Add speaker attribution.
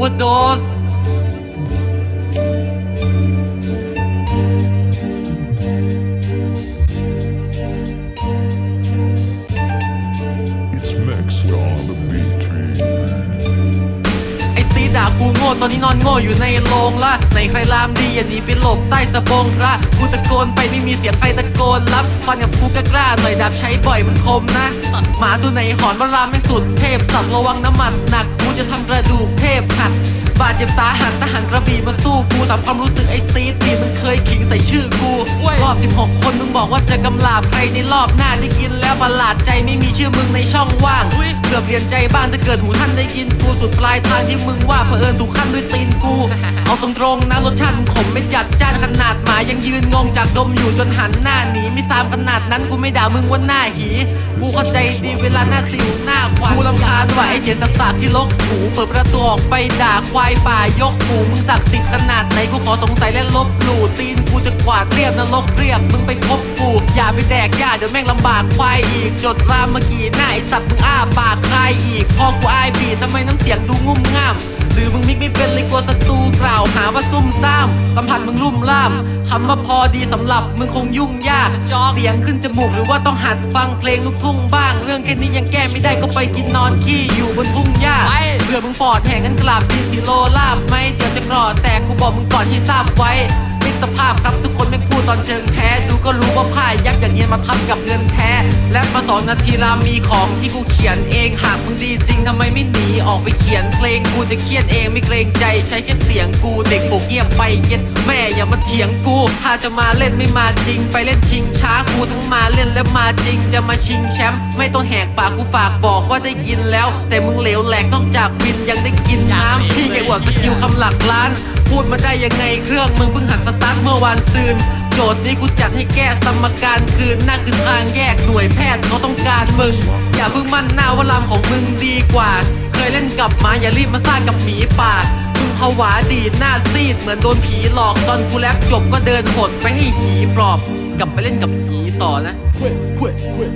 Speaker 1: เวอร์โดส
Speaker 2: It's Max on the beat train.
Speaker 1: ไอ้ซีด่ากูโง่ตอนนี้นอนโง่อยู่ในโรงละในใครลามดีอย่าหนีไปหลบใต้สะบงพระกูตะโกนไปไม่มีเสียงใครตะโกนรับฟันกับกูกล้าๆหน่อยดาบใช้บ่อยมันคมนะหมาตัวไหนหอนว่ารามไม่สุดเทพสับระวังน้ำมันหนัก บาดเจ็บสาหัสทหารกระบี่มาสู้กูตามความรู้สึกไอ้ซีดดีมันเคยขิงใส่ชื่อกูรอบ 16 คนมึงบอกว่าจะกำลาบใครในรอบหน้าได้กินแล้วประหลาดใจไม่มีชื่อมึงในช่องว่างเกือบเปลี่ยนใจบ้างถ้าเกิดหูท่านได้กินกูสุดปลายทางที่มึงว่าเผอิญถูกขั้นด้วยตีนกู เอาตรงๆนะรสชาติขมไม่ จัดจ้านขนาดหมายังยืนงงจากดมอยู่จนหันหน้าหนีไม่ซ้ำขนาดนั้นกูไม่ด่ามึงว่าหน้าหี กูเข้าใจดีเวลาหน้าสิวหน้าควายกูลำคาญว่าไอ้เสียงสักๆที่ลกหูเปิดประตูออกไปด่าควายป่ายกหูมึงศักดิ์สิทธิ์ขนาดไหนกูขอสงสัยและลบหลู่ตีนกูจะกวาดเรียบนรกเรียบมึงไปพบกูอย่าไปแดกยาเดี๋ยวแม่งลำบากควายอีกจดรามเมื่อกี้หน้าไอสัตว์มึงอ้าปากคายอีกพอกูอายบีทำไมน้ำเสียงดูงุ่มง่ามหรือมึงมิกไม่เป็นเลยกลัวศัตรูกล่าวหาว่าซุ่มซ่ามสัมผัสมึงลุ่มล่ามคำว่าพอดีสำหรับมึงคงยุ่งยากเสียงขึ้นจมูกหรือว่าต้องหัดฟังเพลงลูกทุ่งบ้าง เรื่องแค่นี้ยังแก้ไม่ได้ก็ไปกินนอนขี้อยู่บนทุ่งหญ้าเพื่อมึงปอดแห่งกันกลับดินสิโลลาบไหมเดี๋ยวจะกรอดแต่กูบอกมึงก่อนที่ทราบไว้มิตรภาพครับทุกคนไม่พูดตอนเชิงแพ้ดูก็รู้ว่าพ่ายยักษ์อย่างเงี้ยมาทำกับเงินแท้ และมาสองนาทีละมีของที่กูเขียนเอง หากมึงดีจริงทำไมไม่หนีออกไปเขียนเพลงกูจะเครียดเองไม่เกรงใจใช้แค่เสียงกูเด็กบกเงียบไปเย็ดแม่อย่ามาเถียงกู ถ้าจะมาเล่นไม่มาจริง ไปเล่นชิงช้ากูทั้งมาเล่นและมาจริง จะมาชิงแชมป์ไม่ต้องแหกปากกูฝากบอกว่าได้ยินแล้ว แต่มึงเหลวแหลกนอกจากวินยังได้กินน้ำพี่แกอวดสกิลคำหลักล้าน พูดมาได้ยังไงเครื่องมึงเพิ่งหัดสตาร์ทเมื่อวานซืนโจทย์นี้กูจัดให้แก้สมการคืนหน้าคือทางแยกหน่ วยแพทย์เขาต้องการมึง อย่าเพิ่งมั่นหน้าว่าลำของมึงดีกว่า เคยเล่นกับหมาอย่ารีบมาสร้างกับหมีป่ามึงผวาดีหน้าซีดเหมือนโดนผีหลอกตอนกูแลปจบก็เดินหดไปให้หีปลอบ กลับไปเล่นกับหีต่อนะ
Speaker 3: Quit, quit, quit.